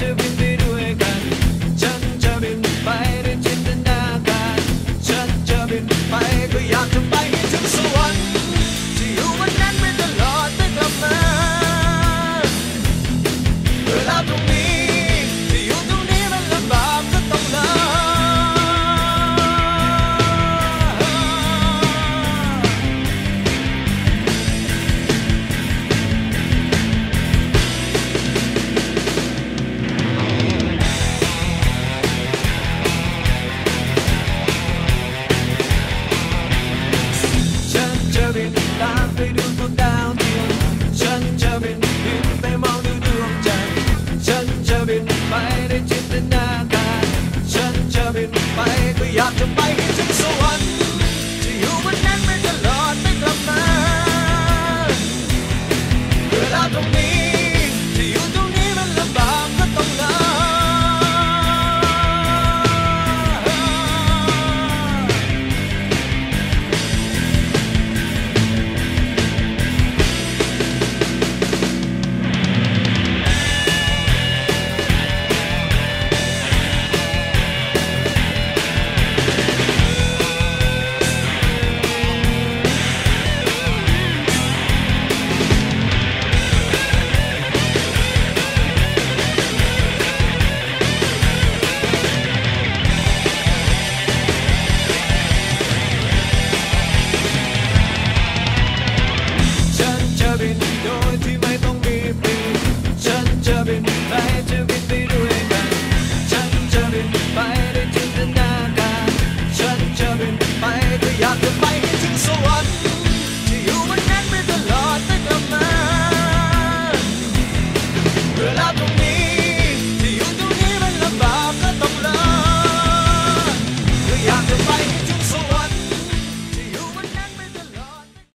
จะบินไปด้วยกัน ฉันจะบินไปด้ทินนาการ ฉันจะบินไปก็อยากจะไป